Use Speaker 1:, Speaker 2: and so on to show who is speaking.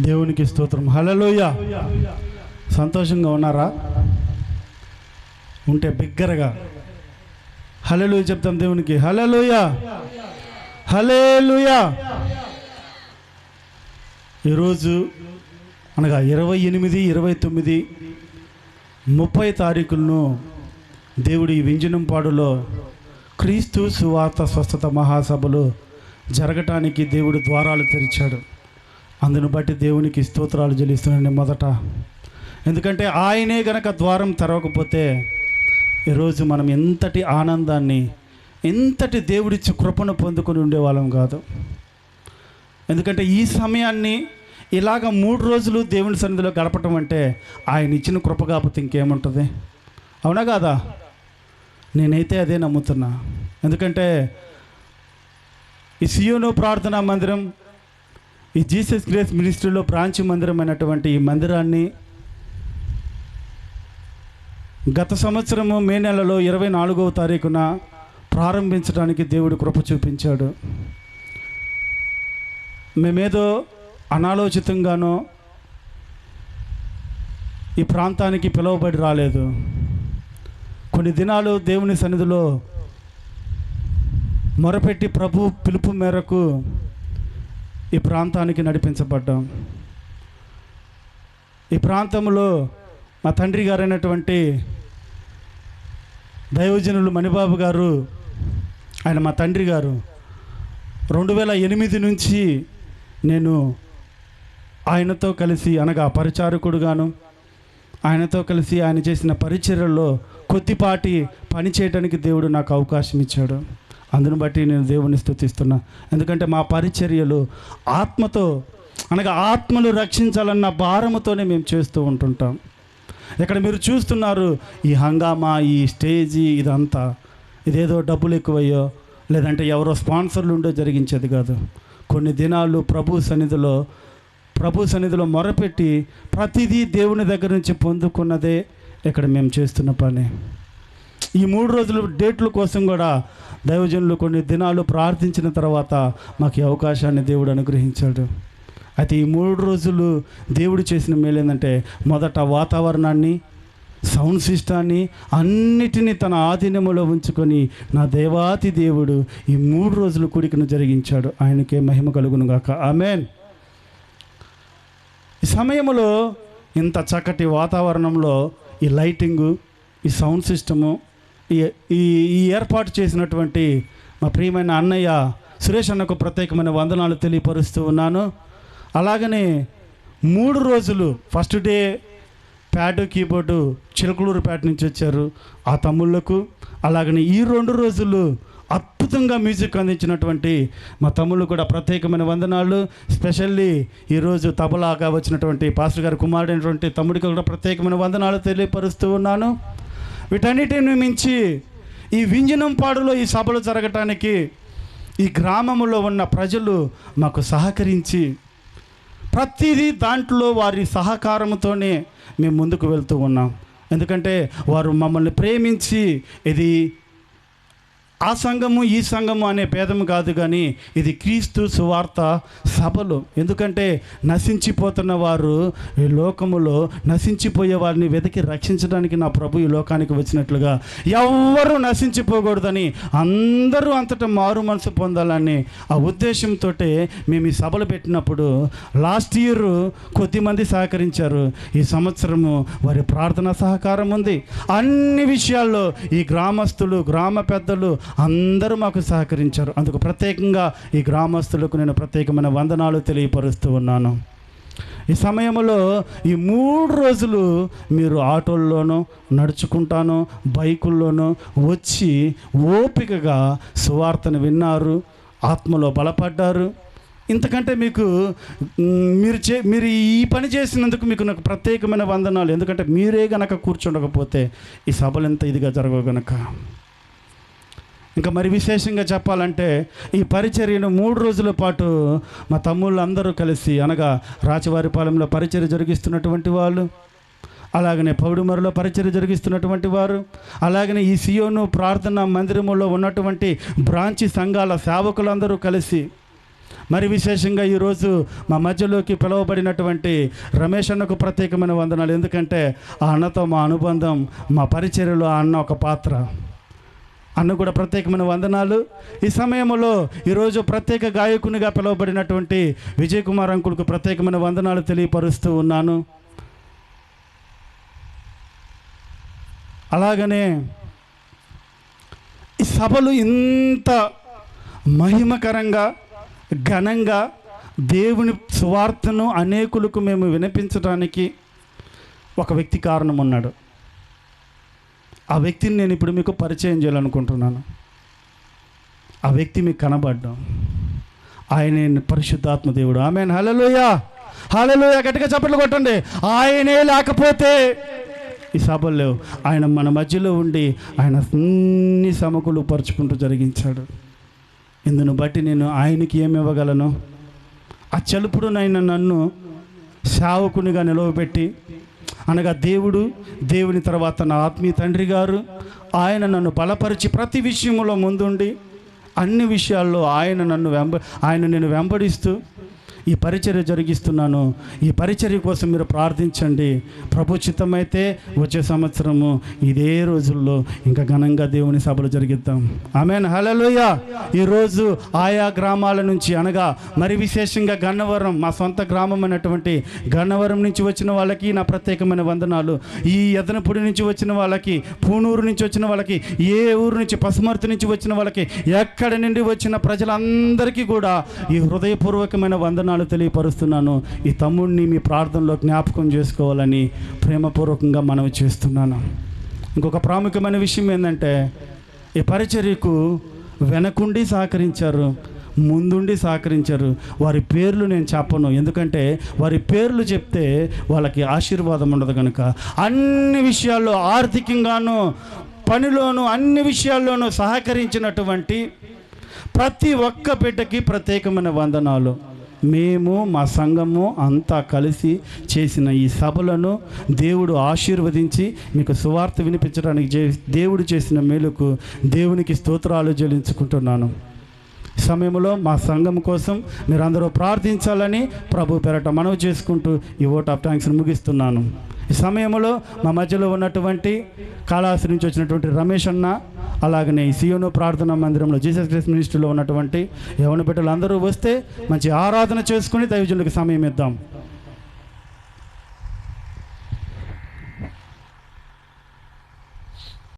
Speaker 1: దేవునికి స్తోత్రం. హలలోయ సంతోషంగా ఉన్నారా? ఉంటే బిగ్గరగా. హలలోయ చెప్తాం దేవునికి. హలలోయ హలేలుయ ఈరోజు అనగా ఇరవై ఎనిమిది ఇరవై తొమ్మిది ముప్పై తారీఖులను దేవుడి వింజనంపాడులో క్రీస్తు సువార్త స్వస్థత మహాసభలు జరగటానికి దేవుడు ద్వారాలు తెరిచాడు. అందును బట్టి దేవునికి స్తోత్రాలు చెల్లిస్తున్నాను మొదట. ఎందుకంటే ఆయనే గనక ద్వారం తెరవకపోతే ఈరోజు మనం ఎంతటి ఆనందాన్ని ఎంతటి దేవుడిచ్చి కృపను పొందుకొని ఉండేవాళ్ళం కాదు. ఎందుకంటే ఈ సమయాన్ని ఇలాగ మూడు రోజులు దేవుని సన్నిధిలో గడపటం అంటే ఆయన ఇచ్చిన కృప కాకపోతే ఇంకేముంటుంది? అవునా కాదా? నేనైతే అదే నమ్ముతున్నా. ఎందుకంటే ఈ సియోను ప్రార్థనా మందిరం ఈ జీసస్ గ్రేస్ మినిస్ట్రీలో బ్రాంచ్ మందిరం అయినటువంటి ఈ మందిరాన్ని గత సంవత్సరము మే నెలలో ఇరవై నాలుగవ తారీఖున ప్రారంభించడానికి దేవుడు కృప చూపించాడు. మేమేదో అనాలోచితంగానో ఈ ప్రాంతానికి పిలువబడి రాలేదు. కొన్ని దినాలు దేవుని సన్నిధిలో మొరపెట్టి ప్రభు పిలుపు మేరకు ఈ ప్రాంతానికి నడిపించబడ్డాం. ఈ ప్రాంతంలో మా తండ్రి గారైనటువంటి దైవజనులు మణిబాబు గారు ఆయన మా తండ్రి గారు రెండు వేల ఎనిమిది నుంచి నేను ఆయనతో కలిసి అనగా పరిచారకుడుగాను ఆయనతో కలిసి ఆయన చేసిన పరిచర్యల్లో కొద్దిపాటి పని చేయడానికి దేవుడు నాకు అవకాశం ఇచ్చాడు. అందును బట్టి నేను దేవుని స్థుతిస్తున్నా ఎందుకంటే మా పరిచర్యలు ఆత్మతో అనగా ఆత్మలు రక్షించాలన్న భారముతోనే మేము చేస్తూ ఉంటుంటాం. ఇక్కడ మీరు చూస్తున్నారు ఈ హంగామా ఈ స్టేజీ ఇదంతా. ఇదేదో డబ్బులు ఎక్కువయ్యో లేదంటే ఎవరో స్పాన్సర్లు ఉండో జరిగించేది కాదు. కొన్ని దినాలు ప్రభు సన్నిధిలో ప్రభు సన్నిధిలో మొరపెట్టి ప్రతిదీ దేవుని దగ్గర నుంచి పొందుకున్నదే ఇక్కడ మేము చేస్తున్న పని. ఈ మూడు రోజులు డేట్ల కోసం కూడా దైవజనులు కొన్ని దినాలు ప్రార్థించిన తర్వాత మాకు ఈ అవకాశాన్ని దేవుడు అనుగ్రహించాడు. అయితే ఈ మూడు రోజులు దేవుడు చేసిన మేలేందంటే మొదట వాతావరణాన్ని సౌండ్ సిస్టాన్ని అన్నిటినీ తన ఆధీనంలో ఉంచుకొని నా దేవాతి దేవుడు ఈ మూడు రోజులు కూడికను జరిగించాడు. ఆయనకే మహిమ కలుగునుగాక ఆమెన్. ఈ సమయంలో ఇంత చక్కటి వాతావరణంలో ఈ లైటింగు ఈ సౌండ్ సిస్టము ఈ ఈ ఈ ఏర్పాటు చేసినటువంటి మా ప్రియమైన అన్నయ్య సురేష్ అన్నకు ప్రత్యేకమైన వందనాలు తెలియపరుస్తూ ఉన్నాను. అలాగనే మూడు రోజులు first day pad keyboard Chilakaluripet నుంచి వచ్చారు ఆ తమ్ముళ్ళకు. అలాగనే ఈ రెండు రోజులు అద్భుతంగా మ్యూజిక్ అందించినటువంటి మా తమ్ముళ్ళు కూడా ప్రత్యేకమైన వందనాలు. స్పెషల్లీ ఈరోజు తబలాగా వచ్చినటువంటి పాస్టర్ గారి కుమారుడైనటువంటి తమ్ముడికి కూడా ప్రత్యేకమైన వందనాలు తెలియపరుస్తూ ఉన్నాను. వీటన్నిటిని మించి ఈ వింజనం పాడులో ఈ సభలు జరగటానికి ఈ గ్రామంలో ఉన్న ప్రజలు మాకు సహకరించి ప్రతిదీ దాంట్లో వారి సహకారంతోనే మేము ముందుకు వెళ్తూ ఉన్నాం. ఎందుకంటే వారు మమ్మల్ని ప్రేమించి ఇది ఆ సంఘము ఈ సంఘము అనే భేదము కాదు కానీ ఇది క్రీస్తు సువార్త సభలు. ఎందుకంటే నశించిపోతున్న వారు ఈ లోకములో నశించిపోయే వారిని వెతికి రక్షించడానికి నా ప్రభు ఈ లోకానికి వచ్చినట్లుగా ఎవ్వరూ నశించిపోకూడదని అందరూ అంతటా మారు మనసు పొందాలని ఆ ఉద్దేశంతో మేము ఈ సభలు పెట్టినప్పుడు లాస్ట్ ఇయర్ కొద్దిమంది సహకరించారు. ఈ సంవత్సరము వారి ప్రార్థన సహకారం ఉంది. అన్ని విషయాల్లో ఈ గ్రామస్తులు గ్రామ పెద్దలు అందరూ మాకు సహకరించారు. అందుకు ప్రత్యేకంగా ఈ గ్రామస్తులకు నేను ప్రత్యేకమైన వందనాలు తెలియపరుస్తూ ఉన్నాను. ఈ సమయంలో ఈ మూడు రోజులు మీరు ఆటోల్లోనో నడుచుకుంటాను బైకుల్లోనో వచ్చి ఓపికగా సువార్తను విన్నారు ఆత్మలో బలపడ్డారు. ఇంతకంటే మీకు మీరు చే మీరు ఈ పని చేసినందుకు మీకు నాకు ప్రత్యేకమైన వందనాలు. ఎందుకంటే మీరే గనక కూర్చుండకపోతే ఈ సభలు ఎంత ఇదిగా జరగవు గనక. ఇంకా మరి విశేషంగా చెప్పాలంటే ఈ పరిచర్యను మూడు రోజుల పాటు మా తమ్ముళ్ళు అందరూ కలిసి అనగా రాచవారిపాలెంలో పరిచర్య జరిగిస్తున్నటువంటి వాళ్ళు అలాగనే పౌడుమరులో పరిచర్య జరిగిస్తున్నటువంటి వారు అలాగనే ఈ సియోను ప్రార్థన మందిరములో ఉన్నటువంటి బ్రాంచి సంఘాల సేవకులందరూ కలిసి మరి విశేషంగా ఈరోజు మా మధ్యలోకి పిలువబడినటువంటి రమేష్ అన్నకు ప్రత్యేకమైన వందనాలు. ఎందుకంటే ఆ అన్నతో మా అనుబంధం మా పరిచర్యలో ఆ అన్న ఒక పాత్ర. అన్న కూడా ప్రత్యేకమైన వందనాలు. ఈ సమయంలో ఈరోజు ప్రత్యేక గాయకునిగా పిలువబడినటువంటి విజయ్ కుమార్ అంకుల్కు ప్రత్యేకమైన వందనాలు తెలియపరుస్తూ ఉన్నాను. అలాగనే ఈ సభలు ఇంత మహిమకరంగా ఘనంగా దేవుని సువార్తను అనేకులకు మేము వినిపించడానికి ఒక వ్యక్తి కారణం ఉన్నాడు ఆ వ్యక్తిని నేను ఇప్పుడు మీకు పరిచయం చేయాలనుకుంటున్నాను. ఆ వ్యక్తి మీకు కనబడ్డం. ఆయనే పరిశుద్ధాత్మ దేవుడు. ఆమె హలలోయ హలలోయ గట్టిగా చప్పట్లు కొట్టండి. ఆయనే లేకపోతే ఈ సభలు లేవు. ఆయన మన మధ్యలో ఉండి ఆయన అన్ని సమకులు పరుచుకుంటూ జరిగించాడు. ఇందును బట్టి నేను ఆయనకి ఏమి ఇవ్వగలను? ఆ చలుపుడునైన నన్ను సేవకునిగా నిలవబెట్టి అనగా దేవుడు దేవుని తర్వాత నా ఆత్మీయ తండ్రి గారు ఆయన నన్ను బలపరిచి ప్రతి విషయంలో ముందుండి అన్ని విషయాల్లో ఆయన నన్ను వెంబ ఆయన నేను వెంబడిస్తూ ఈ పరిచర్య జరిగిస్తున్నాను. ఈ పరిచర్య కోసం మీరు ప్రార్థించండి. ప్రభుచితమైతే వచ్చే సంవత్సరము ఇదే రోజుల్లో ఇంకా ఘనంగా దేవుని సభలు జరిగిద్దాం. ఆమెన్. హలలోయ ఈరోజు ఆయా గ్రామాల నుంచి అనగా మరి విశేషంగా గన్నవరం మా సొంత గ్రామం అనేటువంటి గన్నవరం నుంచి వచ్చిన వాళ్ళకి నా ప్రత్యేకమైన వందనాలు. ఈ ఎదనపూడి నుంచి వచ్చిన వాళ్ళకి పూనూరు నుంచి వచ్చిన వాళ్ళకి ఏ ఊరు నుంచి పసుమర్తి నుంచి వచ్చిన వాళ్ళకి ఎక్కడి నుండి వచ్చిన ప్రజలందరికీ కూడా ఈ హృదయపూర్వకమైన వందనాలు తెలియపరుస్తున్నాను. ఈ తమ్ముడిని మీ ప్రార్థనలో జ్ఞాపకం చేసుకోవాలని ప్రేమపూర్వకంగా మనవి చేస్తున్నాను. ఇంకొక ప్రాముఖ్యమైన విషయం ఏంటంటే ఈ పరిచర్యకు వెనకుండి సహకరించారు ముందుండి సహకరించారు. వారి పేర్లు నేను చెప్పను. ఎందుకంటే వారి పేర్లు చెప్తే వాళ్ళకి ఆశీర్వాదం ఉండదు కనుక అన్ని విషయాల్లో ఆర్థికంగాను పనిలోను అన్ని విషయాల్లోనూ సహకరించినటువంటి ప్రతి ఒక్క బిడ్డకి ప్రత్యేకమైన వందనాలు. మేము మా సంఘము అంతా కలిసి చేసిన ఈ సభలను దేవుడు ఆశీర్వదించి మీకు సువార్త వినిపించడానికి దేవుడు చేసిన మేలుకు దేవునికి స్తోత్రాలు చెల్లించుకుంటున్నాను. సమయంలో మా సంఘం కోసం మీరందరూ ప్రార్థించాలని ప్రభు పెరట మనవి చేసుకుంటూ ఈ ఓట్ ఆఫ్ థ్యాంక్స్ని ముగిస్తున్నాను. ఈ సమయంలో మా మధ్యలో ఉన్నటువంటి కాళాసి నుంచి వచ్చినటువంటి రమేష్ అన్న అలాగనే ఈ సియోను ప్రార్థనా మందిరంలో జీసస్ క్రైస్ట్ మినిస్ట్రీలో ఉన్నటువంటి యవన బిడ్డలు అందరూ వస్తే మంచి ఆరాధన చేసుకుని దైవజనులకు సమయం ఇద్దాం.